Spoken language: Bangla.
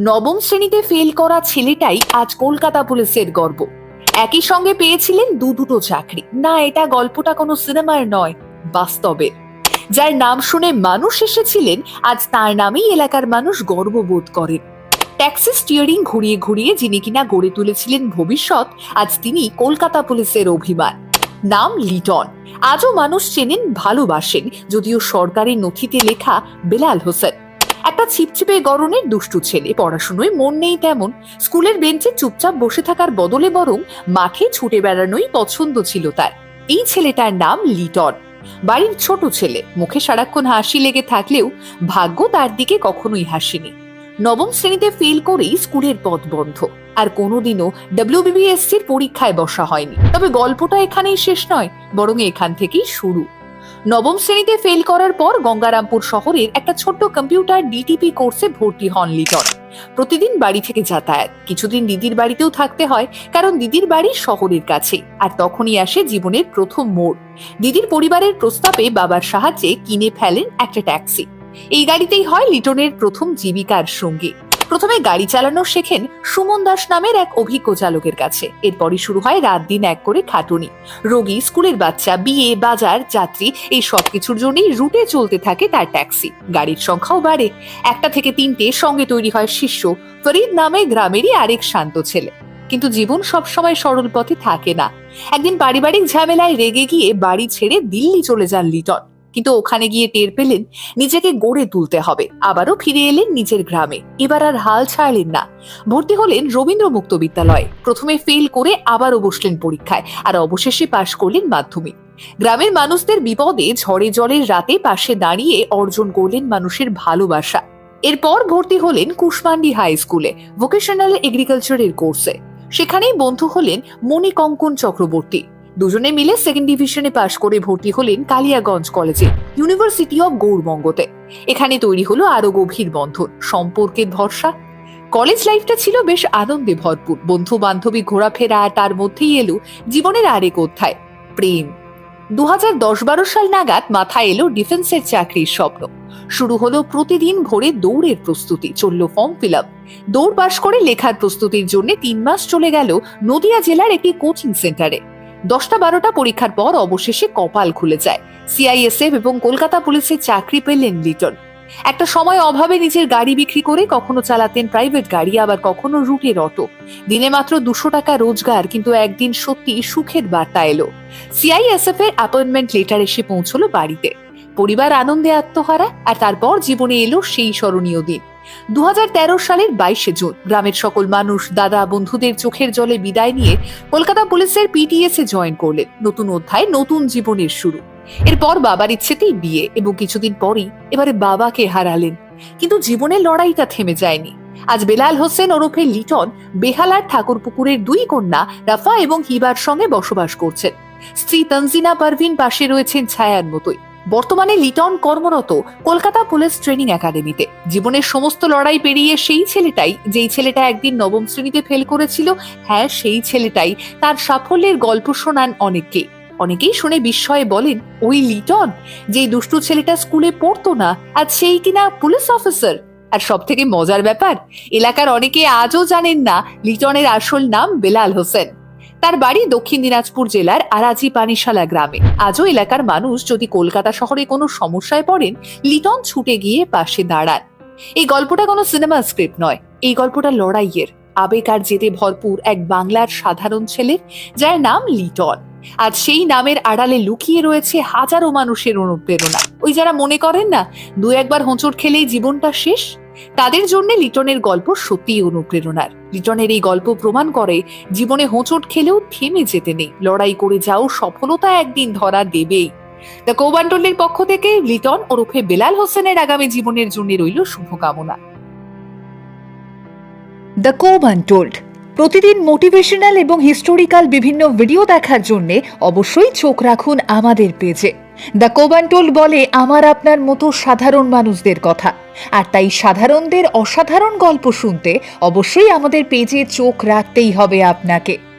নবম শ্রেণীতে ফেল করা ছেলেটাই আজ কলকাতা পুলিশের গর্ব। একই সঙ্গে পেয়েছিলেন দু দুটো চাকরি। না, এটা গল্পটা কোনো সিনেমার নয় বাস্তবের যার নাম শুনে মানুষ এসেছিলেন, আজ তার নামেই এলাকার মানুষ গর্ববোধ করেন। ট্যাক্সি স্টিয়ারিং ঘুরিয়ে ঘুরিয়ে যিনি কিনা গড়ে তুলেছিলেন ভবিষ্যৎ, আজ তিনি কলকাতা পুলিশের অভিমান। নাম লিটন। আজও মানুষ চেনেন, ভালোবাসেন, যদিও সরকারি নথিতে লেখা বেলাল হোসেন। একটা ছিপছিপে গরনের দুষ্টু ছেলে। পড়াশুনোয় মন নেই তেমন। স্কুলের বেঞ্চে চুপচাপ বসে থাকার বদলে বরং মাঠে ছুটে বেড়ানোই পছন্দ ছিল তার। এই ছেলেটার নাম লিটন। বাড়ির ছোট ছেলে। মুখে সারাক্ষণ হাসি লেগে থাকলেও ভাগ্য তার দিকে কখনোই হাসিনি। নবম শ্রেণীতে ফেল করেই স্কুলের পথ বন্ধ। আর কোনোদিনও ডাব্লিউবিবিএসসির পরীক্ষায় বসা হয়নি। তবে গল্পটা এখানেই শেষ নয়, বরং এখান থেকেই শুরু। নবম শ্রেণীতে ফেল করার পর গঙ্গারামপুর শহরের একটা ছোট্ট কম্পিউটার ডিটিপি কোর্সে ভর্তি হন লিটন। প্রতিদিন বাড়ি থেকে যাতায়াত। কিছুদিন দিদির বাড়িতেও থাকতে হয়, কারণ দিদির বাড়ি শহরের কাছে, আর তখনই আসে জীবনের প্রথম মোড়। দিদির পরিবারের প্রস্তাবে বাবার সাহায্যে কিনে ফেলেন একটা ট্যাক্সি। এই গাড়িতেই হয় লিটনের প্রথম জীবিকার সঙ্গী। প্রথমে গাড়ি চালানো শেখেন সুমন দাস নামের এক অভিজ্ঞ চালকের কাছে। এরপরই শুরু হয় রাত দিন এক করে খাটুনি। রোগী, স্কুলের বাচ্চা, বিয়ে, বাজার, যাত্রী, এই সব কিছুর জন্যই রুটে চলতে থাকে তার ট্যাক্সি। গাড়ির সংখ্যাও বাড়ে। একটা থেকে তিনটে সঙ্গে তৈরি হয় শিষ্য। ফরিদ নামে গ্রামেরই আরেক শান্ত ছেলে। কিন্তু জীবন সবসময় সরল পথে থাকে না। একদিন পারিবারিক ঝামেলায় রেগে গিয়ে বাড়ি ছেড়ে দিল্লি চলে যান লিটন। কিন্তু ওখানে গিয়ে টের পেলেন নিজেকে গড়ে তুলতে হবে। আবারও ফিরে এলেন নিজের গ্রামে। এবার আর হাল ছাড়লেন না। ভর্তি হলেন রবীন্দ্র মুক্ত বিদ্যালয়ে। প্রথমে ফেল করে আবারও বসলেন পরীক্ষায় আর অবশেষে পাশ করলেন মাধ্যমিক। গ্রামের মানুষদের বিপদে ঝড়ে জলের রাতে পাশে দাঁড়িয়ে অর্জন করলেন মানুষের ভালোবাসা। এরপর ভর্তি হলেন কুশমান্ডি হাই স্কুলে ভোকেশনাল এগ্রিকালচারের কোর্সে সেখানেই বন্ধু হলেন মণিকঙ্কন চক্রবর্তী। দুজনে মিলে সেকেন্ড ডিভিশনে পাশ করে ভর্তি হলেন কালিয়াগঞ্জ কলেজে ইউনিভার্সিটি অব গৌরবঙ্গতে এখানে তৈরি হলো আরও গভীর বন্ধন, সম্পর্কের ভরসা। কলেজ লাইফটা ছিল বেশ আনন্দে ভরপুর। বন্ধু বান্ধবী ঘোরাফেরা তার মধ্যেই এলো জীবনের আরেক অধ্যায়, প্রেম। দু হাজার দশ বারো সাল নাগাদ মাথায় এলো ডিফেন্সের চাকরির স্বপ্ন। শুরু হলো প্রতিদিন ভোরে দৌড়ের প্রস্তুতি, চলল ফর্ম ফিল আপ দৌড় পাশ করে লেখার প্রস্তুতির জন্য তিন মাস চলে গেল নদিয়া জেলার একটি কোচিং সেন্টারে দশটা বারোটা পরীক্ষার পর অবশেষে কপাল খুলে যায়। সিআইএসএফ এবং কলকাতা পুলিশে চাকরি পেলেন লিটন। একটা সময় অভাবে নিজের গাড়ি বিক্রি করে কখনো চালাতেন প্রাইভেট গাড়ি, আবার কখনো রুটের অটো। দিনে মাত্র দুশো টাকা রোজগার, কিন্তু একদিন সত্যি সুখের বার্তা এলো। সিআইএসএফ এর অ্যাপয়েন্টমেন্ট লেটার এসে পৌঁছলো বাড়িতে। পরিবার আনন্দে আত্মহারা আর তারপর জীবনে এলো সেই স্মরণীয় দিন। দু হাজার তেরো সালের বাইশে জুন, গ্রামের সকল মানুষ, দাদা, বন্ধুদের চোখের জলে বিদায় নিয়ে কলকাতা পুলিশের পিটিএস এ জয়েন করলেন। নতুন অধ্যায়, নতুন জীবনের শুরু। এরপর বাবার ইচ্ছেতেই বিয়ে এবং কিছুদিন পরেই এবারে বাবাকে হারালেন। কিন্তু জীবনের লড়াইটা থেমে যায়নি। আজ বেলাল হোসেন ওরফে লিটন বেহালার ঠাকুরপুকুরের দুই কন্যা রাফা এবং হিবার সঙ্গে বসবাস করছেন। স্ত্রী তনজিনা পারভিন পাশে রয়েছেন ছায়ার মতোই। বর্তমানে লিটন কর্মরত কলকাতা পুলিশ ট্রেনিং একাডেমিতে। জীবনের সমস্ত লড়াই পেরিয়ে সেই ছেলেটাই, যেই ছেলেটা একদিন নবম শ্রেণীতে ফেল করেছিল হ্যাঁ সেই ছেলেটাই। তার সাফল্যের গল্প শোনান অনেককে অনেকেই শুনে বিস্ময়ে বলেন, ওই লিটন, যেই দুষ্টু ছেলেটা স্কুলে পড়তো না আর সেই কিনা পুলিশ অফিসার? আর সব থেকে মজার ব্যাপার, এলাকার অনেকে আজও জানেন না লিটনের আসল নাম বেলাল হোসেন। তার বাড়ি দক্ষিণ দিনাজপুর জেলার আরাজি পানিশালা গ্রামে। আজও এলাকার মানুষ যদি কলকাতা শহরে কোনো সমস্যায় পড়েন, লিটন ছুটে গিয়ে পাশে দাঁড়ান। এই গল্পটা কোনো সিনেমা স্ক্রিপ্ট নয়, এই গল্পটা লড়াইয়ের। আবেগ আর জেদে ভরপুর এক বাংলার সাধারণ ছেলের যার নাম লিটন। আজ সেই নামের আড়ালে লুকিয়ে রয়েছে হাজারো মানুষের অনুপ্রেরণা। ওই যারা মনে করেন না দু একবার হোঁচট খেলেই জীবনটা শেষ তাদের জন্য লিটনের গল্প সত্যিই অনুপ্রেরণার। লিটনের এই গল্প প্রমাণ করে জীবনে হোঁচট খেলেও থেমে যেতে নেই। লড়াই করে যাও, সফলতা একদিন ধরা দেবেই। দ্য কৌবান্ডলের পক্ষ থেকে লিটন ওরফে বেলাল হোসেনের আগামী জীবনের জন্য রইল শুভকামনা। দ্য কোব আনটোল্ড প্রতিদিন মোটিভেশনাল এবং হিস্টোরিক্যাল বিভিন্ন ভিডিও দেখার জন্য অবশ্যই চোখ রাখুন আমাদের পেজে। দ্য কোবান্টোল বলে, আমার আপনার মতো সাধারণ মানুষদের কথা। আর তাই সাধারণদের অসাধারণ গল্প শুনতে অবশ্যই আমাদের পেজে চোখ রাখতেই হবে আপনাকে।